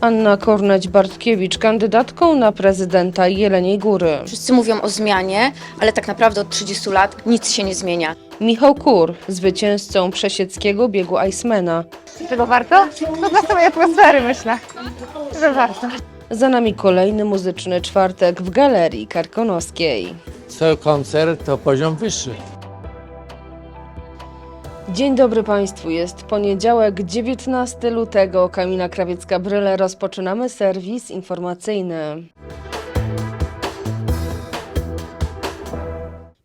Anna Korneć-Bartkiewicz, kandydatką na prezydenta Jeleniej Góry. Wszyscy mówią o zmianie, ale tak naprawdę od 30 lat nic się nie zmienia. Michał Kur, zwycięzcą przesieckiego biegu Icemana. Czego warto? No dla samej atmosfery myślę, że warto. Za nami kolejny muzyczny czwartek w Galerii Karkonoskiej. co koncert to poziom wyższy. Dzień dobry Państwu, jest poniedziałek 19 lutego. Kamila Krawiecka-Bryle, rozpoczynamy serwis informacyjny.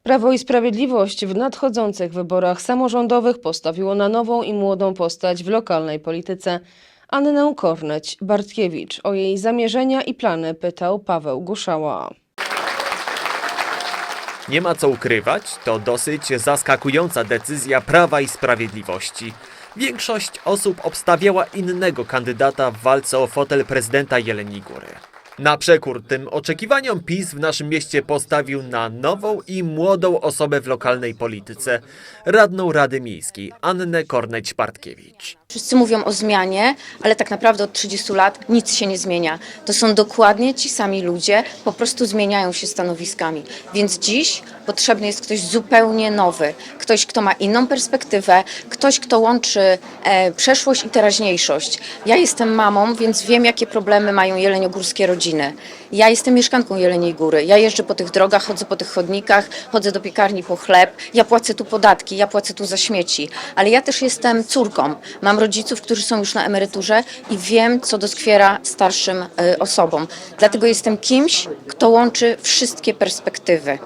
Prawo i Sprawiedliwość w nadchodzących wyborach samorządowych postawiło na nową i młodą postać w lokalnej polityce. Annę Korneć-Bartkiewicz. O jej zamierzenia i plany pytał Paweł Guszała. Nie ma co ukrywać, to dosyć zaskakująca decyzja Prawa i Sprawiedliwości. Większość osób obstawiała innego kandydata w walce o fotel prezydenta Jeleniej Góry. Na przekór tym oczekiwaniom PiS w naszym mieście postawił na nową i młodą osobę w lokalnej polityce, radną Rady Miejskiej Annę Korneć-Bartkiewicz. Wszyscy mówią o zmianie, ale tak naprawdę od 30 lat nic się nie zmienia. To są dokładnie ci sami ludzie, po prostu zmieniają się stanowiskami. Więc dziś potrzebny jest ktoś zupełnie nowy, ktoś, kto ma inną perspektywę, ktoś, kto łączy e, przeszłość i teraźniejszość. Ja jestem mamą, więc wiem, jakie problemy mają jeleniogórskie rodziny. Ja jestem mieszkanką Jeleniej Góry. Ja jeżdżę po tych drogach, chodzę po tych chodnikach, chodzę do piekarni po chleb. Ja płacę tu podatki, ja płacę tu za śmieci. Ale ja też jestem córką. Mam rodziców, którzy są już na emeryturze i wiem, co doskwiera starszym y, osobom. Dlatego jestem kimś, kto łączy wszystkie perspektywy.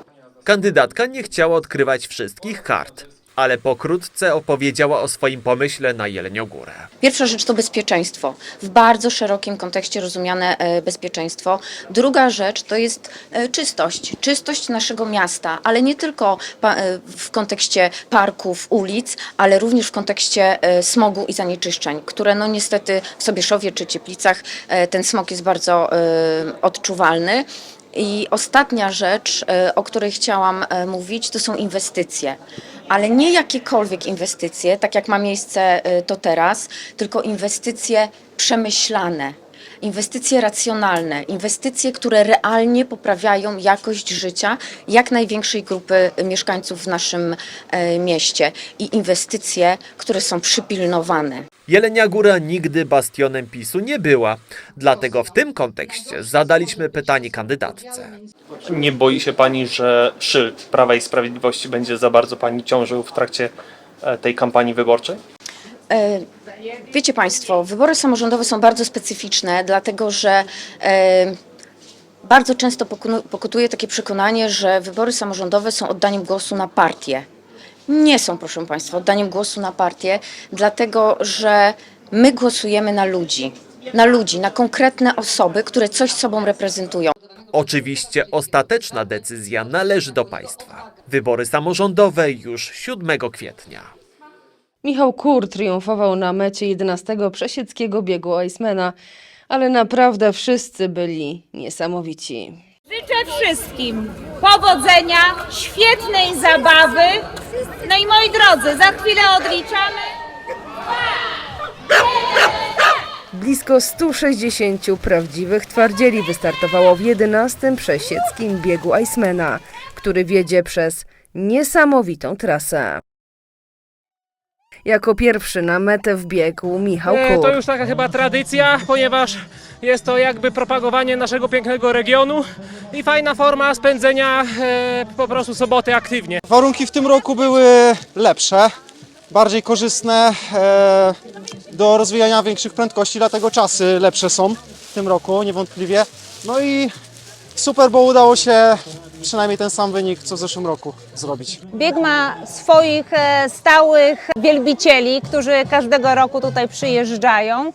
Kandydatka nie chciała odkrywać wszystkich kart, ale pokrótce opowiedziała o swoim pomyśle na Jeleniogórę. Pierwsza rzecz to bezpieczeństwo, w bardzo szerokim kontekście rozumiane e, bezpieczeństwo. Druga rzecz to jest e, czystość, czystość naszego miasta, ale nie tylko e, w kontekście parków, ulic, ale również w kontekście smogu i zanieczyszczeń, które no niestety w Sobieszowie czy Cieplicach ten smog jest bardzo odczuwalny. I ostatnia rzecz, o której chciałam mówić, to są inwestycje. Ale nie jakiekolwiek inwestycje, tak jak ma miejsce e, to teraz, tylko inwestycje przemyślane. Inwestycje racjonalne, inwestycje, które realnie poprawiają jakość życia jak największej grupy mieszkańców w naszym e, mieście i inwestycje, które są przypilnowane. Jelenia Góra nigdy bastionem PiSu nie była, dlatego w tym kontekście zadaliśmy pytanie kandydatce. Nie boi się pani, że szyld Prawa i Sprawiedliwości będzie za bardzo pani ciążył w trakcie e, tej kampanii wyborczej? E, Wiecie Państwo, wybory samorządowe są bardzo specyficzne, dlatego że e, bardzo często pokutuje takie przekonanie, że wybory samorządowe są oddaniem głosu na partię. Nie są, proszę Państwa, oddaniem głosu na partię, dlatego że my głosujemy na ludzi. Na ludzi, na konkretne osoby, które coś sobą reprezentują. Oczywiście ostateczna decyzja należy do państwa. Wybory samorządowe już 7 kwietnia. Michał Kur triumfował na mecie 11 przesieckiego biegu Icemana, ale naprawdę wszyscy byli niesamowici. Życzę wszystkim powodzenia, świetnej zabawy. No i moi drodzy, za chwilę odliczamy. Blisko 160 prawdziwych twardzieli wystartowało w 11 przesieckim biegu Icemana, który wiedzie przez niesamowitą trasę. Jako pierwszy na metę wbiegł Michał E, To Kur. już taka chyba tradycja, ponieważ jest to jakby propagowanie naszego pięknego regionu i fajna forma spędzenia e, po prostu soboty aktywnie. Warunki w tym roku były lepsze, bardziej korzystne e, do rozwijania większych prędkości, dlatego czasy lepsze są w tym roku niewątpliwie. No i super, bo udało się przynajmniej ten sam wynik co w zeszłym roku zrobić. Bieg ma swoich e, stałych wielbicieli, którzy każdego roku tutaj przyjeżdżają.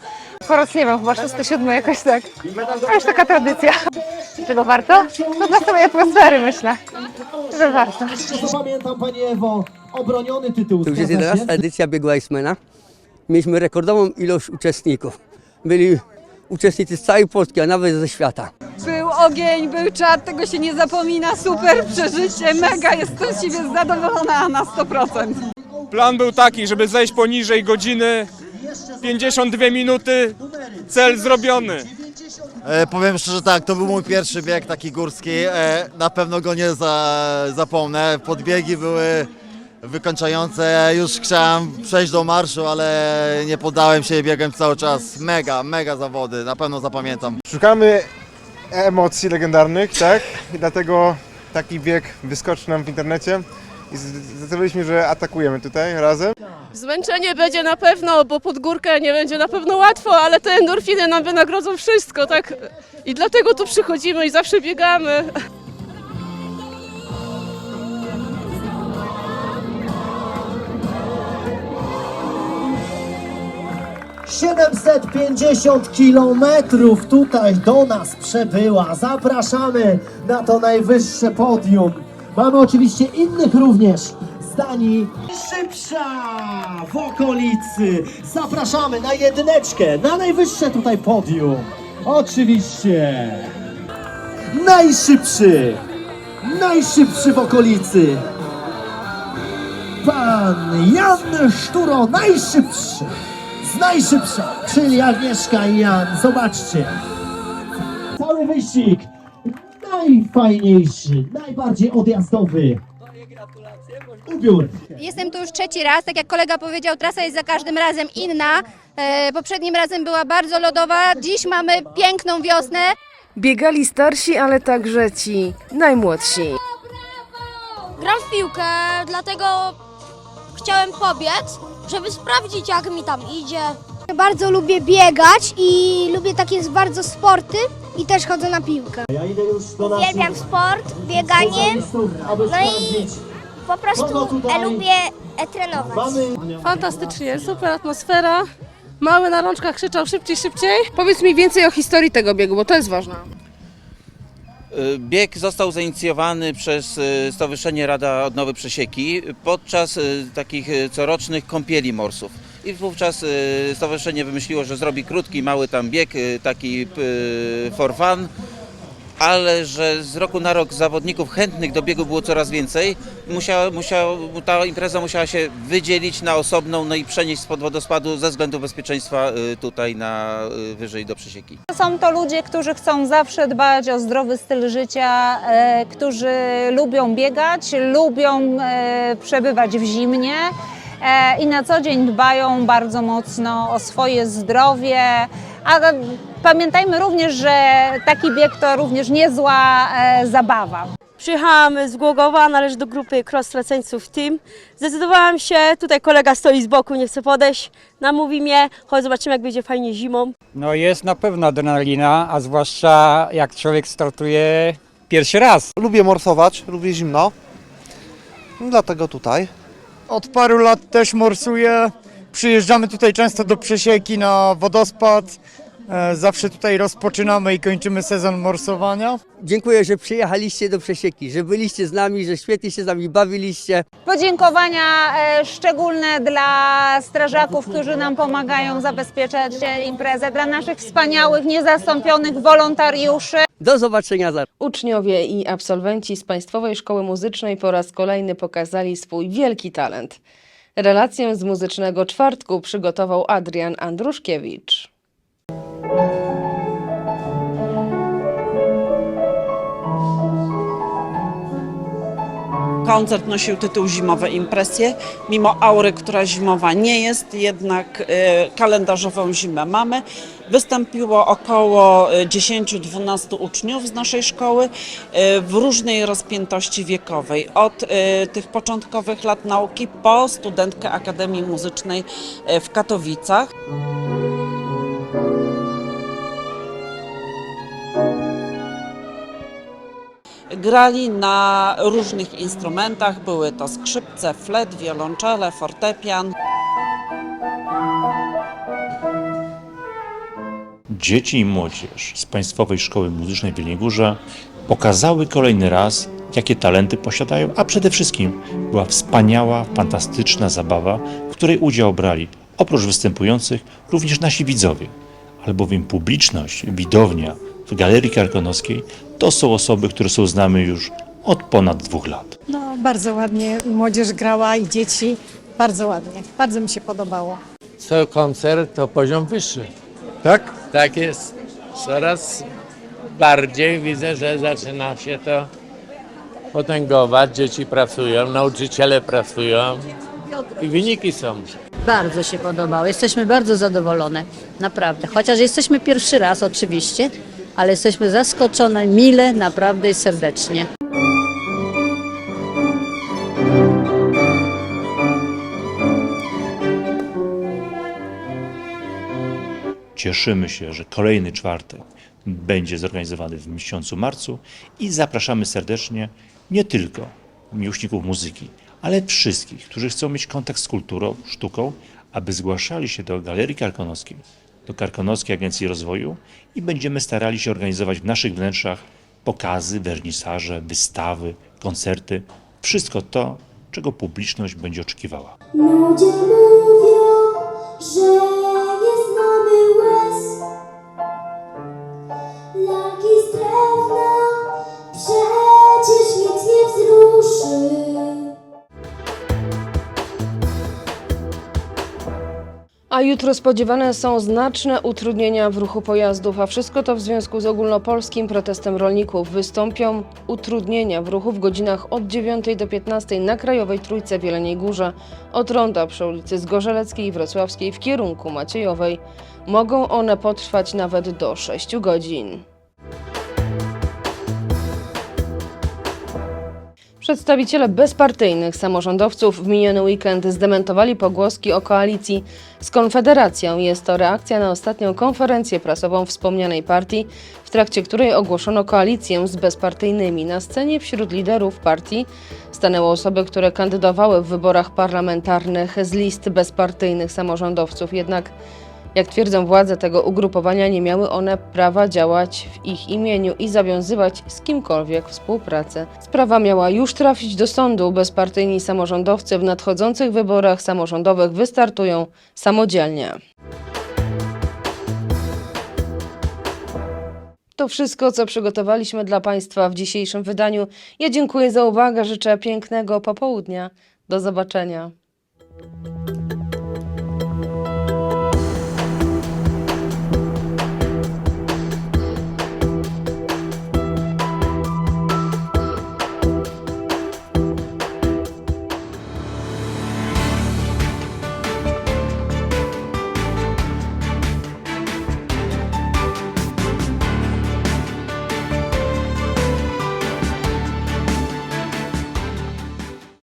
Po raz nie wiem, chyba 607 jakoś tak. To już taka tradycja. Czego warto? No dla samej atmosfery myślę, że warto. Pamiętam Pani Ewo, obroniony tytuł. To już jest zgadza się? 11 edycja biegu Icemana. Mieliśmy rekordową ilość uczestników. Byli uczestnicy z całej Polski, a nawet ze świata. Był ogień, był czat, tego się nie zapomina, super przeżycie, mega, jestem z siebie zadowolona na 100%. Plan był taki, żeby zejść poniżej godziny 52 minuty, cel zrobiony. E, powiem szczerze tak, to był mój pierwszy bieg taki górski. E, na pewno go nie za, zapomnę. Podbiegi były wykończające. Już chciałem przejść do marszu, ale nie poddałem się i biegłem cały czas. Mega, mega zawody. Na pewno zapamiętam. Szukamy emocji legendarnych, tak? I dlatego taki bieg wyskoczył nam w internecie i zdecydowaliśmy, że atakujemy tutaj razem. Zmęczenie będzie na pewno, bo pod górkę nie będzie na pewno łatwo, ale te endorfiny nam wynagrodzą wszystko, tak? I dlatego tu przychodzimy i zawsze biegamy. Siedemset pięćdziesiąt kilometrów tutaj do nas przebyła. Zapraszamy na to najwyższe podium. Mamy oczywiście innych również. Zdani szybsza w okolicy. Zapraszamy na jedyneczkę, na najwyższe tutaj podium. Oczywiście. Najszybszy, najszybszy w okolicy. Pan Jan Szturo, najszybszy z najszybsza, czyli Agnieszka i Jan. Zobaczcie. Cały wyścig najfajniejszy, najbardziej odjazdowy. Ubiór. Jestem tu już trzeci raz, tak jak kolega powiedział, trasa jest za każdym razem inna. E, poprzednim razem była bardzo lodowa, dziś mamy piękną wiosnę. Biegali starsi, ale także ci najmłodsi. Gram w piłkę, dlatego chciałem pobiec, żeby sprawdzić jak mi tam idzie. Bardzo lubię biegać i lubię takie bardzo sporty i też chodzę na piłkę. Ja idę już do Uwielbiam sport, bieganie, no i po prostu lubię e, trenować. Fantastycznie, super atmosfera. Mały na rączkach krzyczał szybciej, szybciej. Powiedz mi więcej o historii tego biegu, bo to jest ważne. Bieg został zainicjowany przez y, Stowarzyszenie Rada Odnowy Przesieki podczas y, takich corocznych kąpieli morsów. I wówczas stowarzyszenie wymyśliło, że zrobi krótki, mały tam bieg, taki for fun, ale że z roku na rok zawodników chętnych do biegu było coraz więcej. Musiała, musiała, ta impreza musiała się wydzielić na osobną, no i przenieść spod wodospadu ze względu bezpieczeństwa y, tutaj na y, wyżej do Przesieki. Są to ludzie, którzy chcą zawsze dbać o zdrowy styl życia, e, którzy lubią biegać, lubią e, przebywać w zimnie e, i na co dzień dbają bardzo mocno o swoje zdrowie. A pamiętajmy również, że taki bieg to również niezła e, zabawa. Przyjechałam z Głogowa, należę do grupy Cross Traceńców Team. Zdecydowałam się, tutaj kolega stoi z boku, nie chce podejść, namówi mnie, chodź zobaczymy jak będzie fajnie zimą. No jest na pewno adrenalina, a zwłaszcza jak człowiek startuje pierwszy raz. Lubię morsować, lubię zimno. Dlatego tutaj. Od paru lat też morsuję. Przyjeżdżamy tutaj często do Przesieki na wodospad. E, Zawsze tutaj rozpoczynamy i kończymy sezon morsowania. Dziękuję, że przyjechaliście do Przesieki, że byliście z nami, że świetnie się z nami bawiliście. Podziękowania e, szczególne dla strażaków, którzy nam pomagają zabezpieczać e, imprezę, dla naszych wspaniałych, niezastąpionych wolontariuszy. Do zobaczenia za Uczniowie i absolwenci z Państwowej Szkoły Muzycznej po raz kolejny pokazali swój wielki talent. Relację z muzycznego czwartku przygotował Adrian Andruszkiewicz. Koncert nosił tytuł Zimowe Impresje. Mimo aury, która zimowa nie jest, jednak e, kalendarzową zimę mamy. Wystąpiło około e, 10-12 uczniów z naszej szkoły e, w różnej rozpiętości wiekowej. Od e, tych początkowych lat nauki po studentkę Akademii Muzycznej e, w Katowicach. Grali na różnych instrumentach, były to skrzypce, flet, wiolonczele, fortepian. Dzieci i młodzież z Państwowej Szkoły Muzycznej w pokazały kolejny raz, jakie talenty posiadają, a przede wszystkim była wspaniała, fantastyczna zabawa, w której udział brali oprócz występujących również nasi widzowie, albowiem publiczność, widownia w Galerii Karkonoskiej, to są osoby, które są z nami już od ponad dwóch lat. No, bardzo ładnie młodzież grała i dzieci. Bardzo ładnie. Bardzo mi się podobało. Co koncert to poziom wyższy. Tak? Tak jest. Coraz bardziej widzę, że zaczyna się to potęgować. Dzieci pracują, nauczyciele pracują i wyniki są. Bardzo się podobało. Jesteśmy bardzo zadowolone. Naprawdę. Chociaż jesteśmy pierwszy raz oczywiście, ale jesteśmy zaskoczone mile, naprawdę i serdecznie. Cieszymy się, że kolejny czwartek będzie zorganizowany w miesiącu marcu i zapraszamy serdecznie nie tylko miłośników muzyki, ale wszystkich, którzy chcą mieć kontakt z kulturą, sztuką, aby zgłaszali się do Galerii Karkonoskiej, do Karkonoskiej Agencji Rozwoju i będziemy starali się organizować w naszych wnętrzach pokazy, wernisaże, wystawy, koncerty, wszystko to, czego publiczność będzie oczekiwała. Ludzie mówią, że Jutro spodziewane są znaczne utrudnienia w ruchu pojazdów, a wszystko to w związku z ogólnopolskim protestem rolników. Wystąpią utrudnienia w ruchu w godzinach od 9 do 15 na Krajowej Trójce w Jeleniej Górze, od ronda przy ulicy Zgorzeleckiej i Wrocławskiej w kierunku Maciejowej. Mogą one potrwać nawet do 6 godzin. Przedstawiciele bezpartyjnych samorządowców w miniony weekend zdementowali pogłoski o koalicji z Konfederacją. Jest to reakcja na ostatnią konferencję prasową wspomnianej partii, w trakcie której ogłoszono koalicję z bezpartyjnymi. Na scenie wśród liderów partii stanęły osoby, które kandydowały w wyborach parlamentarnych z list bezpartyjnych samorządowców. Jednak jak twierdzą władze tego ugrupowania, nie miały one prawa działać w ich imieniu i zawiązywać z kimkolwiek współpracę. Sprawa miała już trafić do sądu. Bezpartyjni samorządowcy w nadchodzących wyborach samorządowych wystartują samodzielnie. To wszystko, co przygotowaliśmy dla Państwa w dzisiejszym wydaniu. Ja dziękuję za uwagę, życzę pięknego popołudnia. Do zobaczenia.